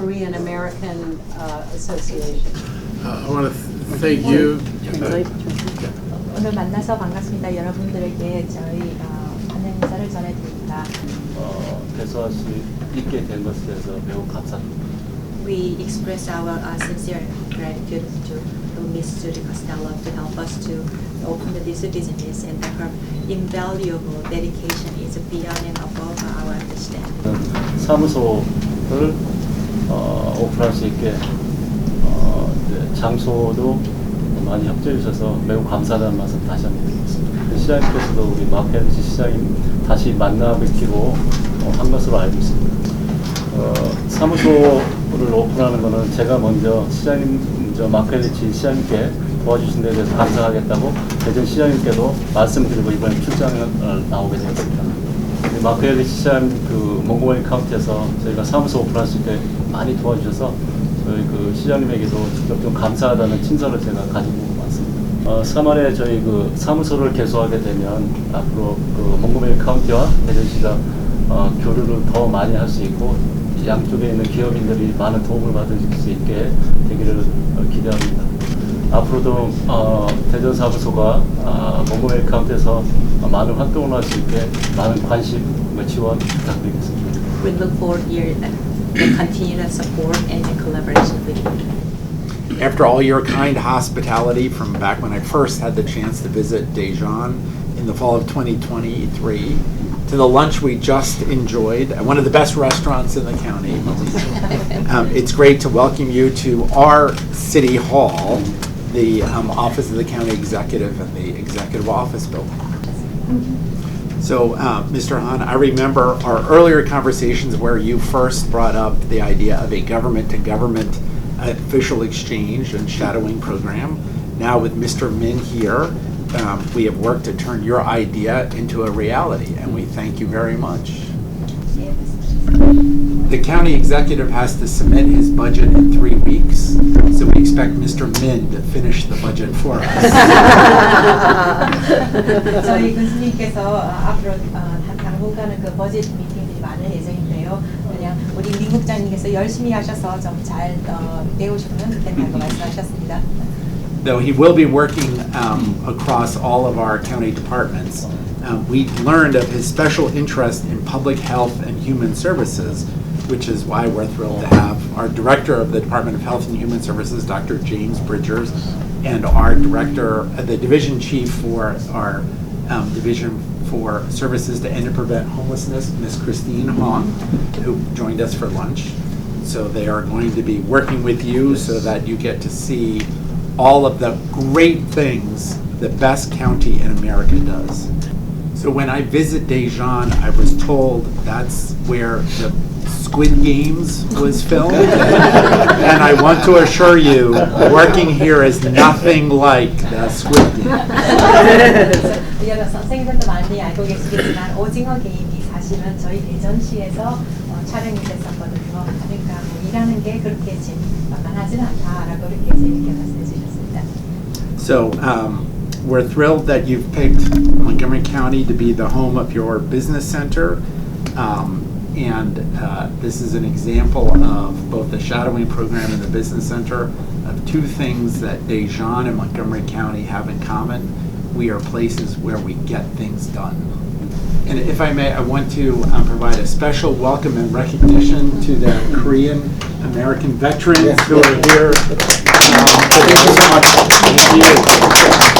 veterans and the Korean American uh, Association. Uh, I want to thank you. 오늘 만나서 반갑습니다. 여러분들에게 저희 어, 환영 인사를 전해드립니다. 어, 개소할 수 있게 된 것에 대해서 매우 감사합니다. We express our uh, sincere gratitude to, to Ms. Judy Costello to help us to open the business and her invaluable dedication is beyond and above our understanding. 사무소를 어, 오픈할 수 있게 어, 장소도 많이 협조해 주셔서 매우 감사하다는 말씀 다시 한번 드리겠습니다. 시장님께서도 우리 마페르지 시장님 다시 만나 뵙기로 어, 한 것으로 알고 있습니다. 어, 사무소를 오픈하는 것은 제가 먼저 시장님, 저 마페르지 시장님께 도와주신 데 대해서 감사하겠다고 대전 시장님께도 말씀드리고 이번에 출장을 어, 나오게 되었습니다. 마크엘리 시장 그 몽고메리 카운티에서 저희가 사무소 오픈할 수 있게 많이 도와주셔서 저희 그 시장님에게도 직접 좀 감사하다는 친서를 제가 가지고 왔습니다. 어, 3월에 저희 그 사무소를 개소하게 되면 앞으로 그 몽고메리 카운티와 대전시가 어, 교류를 더 많이 할 수 있고 양쪽에 있는 기업인들이 많은 도움을 받을 수 있게 되기를 어, 기대합니다. 앞으로도 어, 대전 사무소가 어, 몽고메리 카운티에서 많은 활동을 할 수 있게 많은 관심, 지원 부탁드리겠습니다. We look forward here uh, to continued support and collaboration with you. After all your kind hospitality from back when I first had the chance to visit Daejeon in the fall of 2023, to the lunch we just enjoyed at one of the best restaurants in the county, um, it's great to welcome you to our city hall, the um, office of the county executive and the executive office building. So, uh, Mr. Han, I remember our earlier conversations where you first brought up the idea of a government-to-government official exchange and shadowing program. Now with Mr. Min here, um, we have worked to turn your idea into a reality, and we thank you very much. The county executive has to submit his budget in three weeks, so we expect Mr. Min to finish the budget for us. 저희 교수님께서 앞으로 어, 당- 당분간은 그 버젯 미팅들이 많을 예정인데요. 그냥 우리 리 국장님께서 열심히 하셔서 좀잘 어, 배우시면 좋겠다고 말씀하셨습니다. though he will be working um, across all of our county departments, um, we learned of his special interest in public health and human services, which is why we're thrilled to have our Director of the Department of Health and Human Services, Dr. James Bridgers, and our Director, uh, the Division Chief for our um, Division for Services to End and Prevent Homelessness, Ms. Christine Hong, who joined us for lunch. So they are going to be working with you so that you get to see all of the great things the best county in America does. So when I visit Daejeon, I was told that's where the Squid Games was filmed. And I want to assure you, working here is nothing like the Squid Game. 이어서 선생님들도 많이 알고 계시겠지만 오징어 게임이 사실은 저희 대전시에서 어, 촬영이 됐었거든요. 그러니까 뭐 일하는 게 그렇게 재미만하진 않다라고 이렇게 재밌게 말씀해 주셨습니다. So um, we're thrilled that you've picked Montgomery County to be the home of your business center. Um, And uh, this is an example of both the shadowing program and the business center of two things that Dejan and Montgomery County have in common. We are places where we get things done. And if I may, I want to um, provide a special welcome and recognition to the Korean American veterans who are here. Um, Thank you so much. Thank you.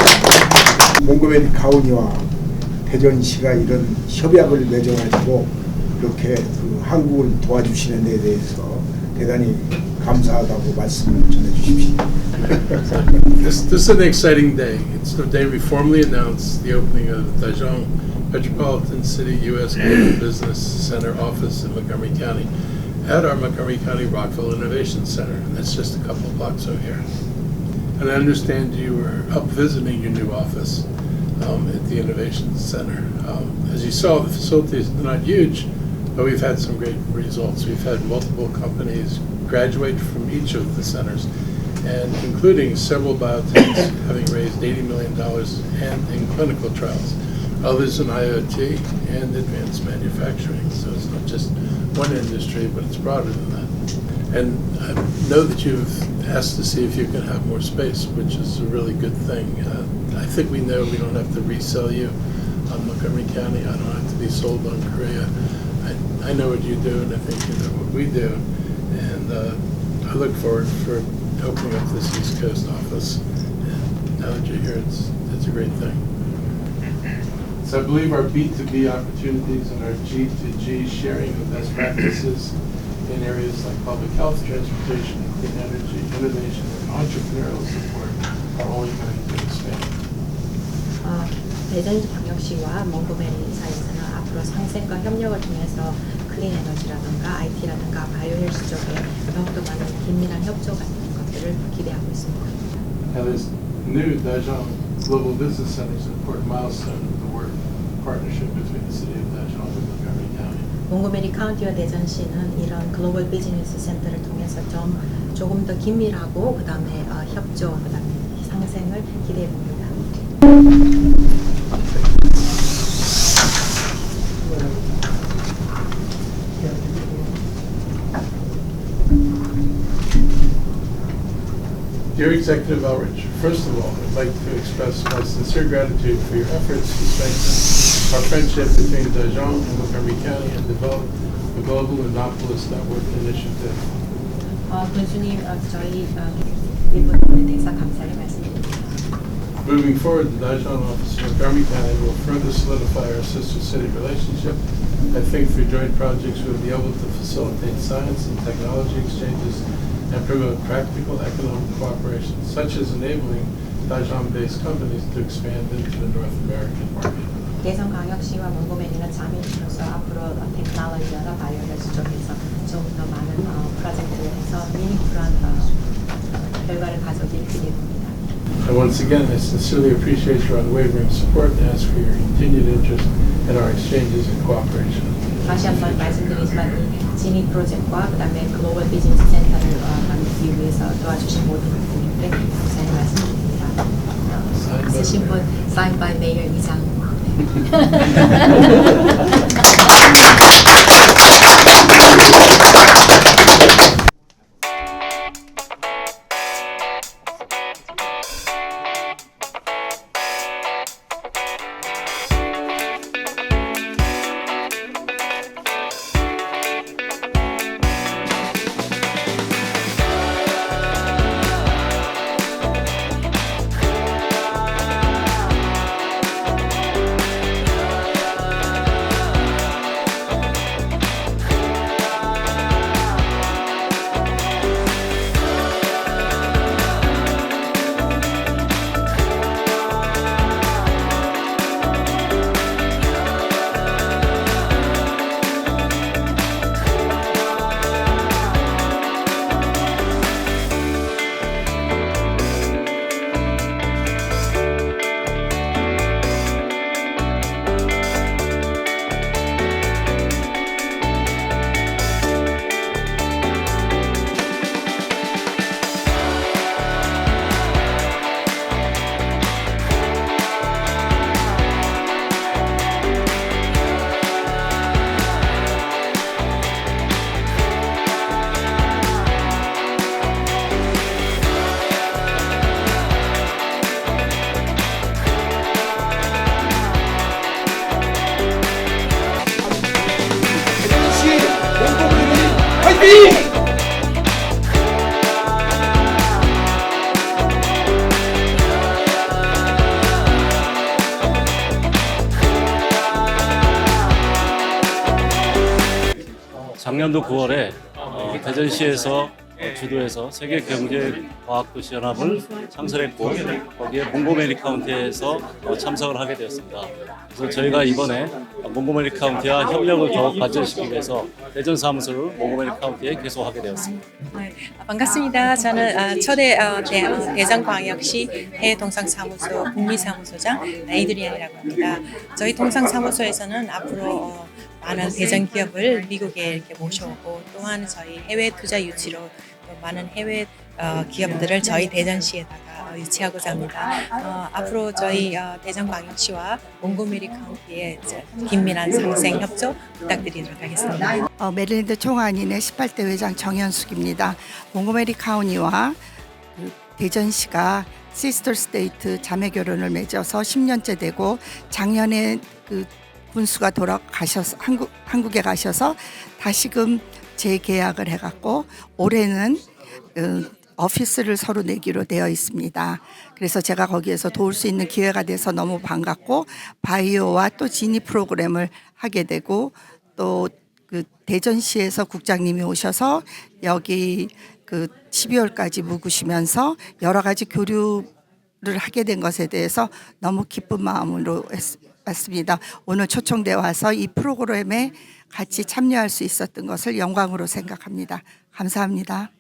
몽고메리 카운티와 대전시가 이런 협약을 맺어가지고 이렇게 그 한국을 도와주시는 데 대해서 대단히 감사하다고 말씀을 전해주십시오. This, this is an exciting day. It's the day we formally announced the opening of Daejeon Metropolitan City U.S. Global Business Center office in Montgomery County at our Montgomery County Rockville Innovation Center. And that's just a couple blocks over here. And I understand you were up visiting your new office um, at the Innovation Center. Um, as you saw, the facility is not huge, but we've had some great results. We've had multiple companies graduate from each of the centers, and including several biotechs having raised $80 million and in clinical trials, others in IoT and advanced manufacturing. So it's not just one industry, but it's broader than that. And I know that you've asked to see if you can have more space, which is a really good thing. Uh, I think we know we don't have to resell you on Montgomery County. I don't have to be sold on Korea. I, I know what you do, and I think you know what we do. And uh, I look forward for opening up this East Coast office. And now that you're here, it's, it's a great thing. So I believe our B2B opportunities and our G2G sharing of best practices in areas like public health, transportation, clean energy, innovation, and entrepreneurial support are only going to expand. 어, 대전광역시와 몽고메리 사이에서는 앞으로 상생과 협력을 통해서 클린 에너지라든가 IT라든가 바이오헬스 쪽에 더욱더 많은 긴밀한 협조 같은 것들을 기대하고 있습니다. Now, this new Daejeon Global Business Center is an important milestone of the work partnership between the city of Daejeon and Montgomery County. 몽고메리 카운티와 대전시는 이런 글로벌 비즈니스 센터를 통해서 좀 조금 더 긴밀하고 그 다음에 어, 협조 그 다음에 상생을 기대해 봅니다. Dear Executive Outreach, first of all, I'd like to express my sincere gratitude for your efforts to strengthen our friendship between Daejeon and Montgomery County and develop the Global Innopolis Network Initiative. 어, 군수님 어, 저희 어, 일본에 대해서 감사의 말씀드립니다. Moving forward, the Daejeon office in Montgomery County will further solidify our sister city relationship. I think through joint projects, we'll be able to facilitate science and technology exchanges and promote practical economic cooperation, such as enabling Daejeon-based companies to expand into the North American market. 대전광역시와 몽고메리는 자매시로서 앞으로 어, 테크놀로지나 바이오헬스 쪽에서 좀 더 많은 어, 프로젝트를 해서 미니풀한 어, 결과를 가져오길 기대합니다. And once again, I sincerely appreciate your unwavering support and ask for your continued interest in our exchanges and cooperation. 다시 한번 말씀드리지만 이 지니 프로젝트와 그다음에 글로벌 비즈니스 센터를 어, 만들기 위해서 도와주신 모든 분들께 감사의 말씀드립니다. 어, 쓰신 분 사인 바이 메이어 이장 Thank you. 작년도 9월에 어, 대전시에서 어, 주도해서 세계 경제 과학 도시 연합을 창설했고 거기에 몽고메리 카운티에서 어, 참석을 하게 되었습니다. 그래서 저희가 이번에 몽고메리 카운티와 협력을 더욱 발전시키기 위해서 대전 사무소를 몽고메리 카운티에 개소하게 되었습니다. 네, 아, 반갑습니다. 저는 아, 초대 어, 대, 대전광역시 해동상 사무소 북미 사무소장 에이드리안이라고 합니다. 저희 동상 사무소에서는 앞으로 어, 많은 대전 기업을 미국에 이렇게 모셔오고 또한 저희 해외 투자 유치로 또 많은 해외 어, 기업들을 저희 대전시에다가 어, 유치하고자 합니다. 어, 앞으로 저희 어, 대전광역시와 몽고메리 카운티의 긴밀한 상생 협조 부탁드리도록 하겠습니다. 어, 메릴랜드 총안인의 18대 회장 정현숙입니다. 몽고메리 카우니와 그 대전시가 시스터 스테이트 자매 결혼을 맺어서 10년째 되고 작년에 그 군수가 돌아가셔서 한국 한국에 가셔서 다시금 재계약을 해갖고 올해는 어, 오피스를 서로 내기로 되어 있습니다. 그래서 제가 거기에서 도울 수 있는 기회가 돼서 너무 반갑고 바이오와 또 지니 프로그램을 하게 되고 또 그 대전시에서 국장님이 오셔서 여기 그 12월까지 묵으시면서 여러 가지 교류를 하게 된 것에 대해서 너무 기쁜 마음으로 했- 왔습니다. 오늘 초청돼 와서 이 프로그램에 같이 참여할 수 있었던 것을 영광으로 생각합니다. 감사합니다.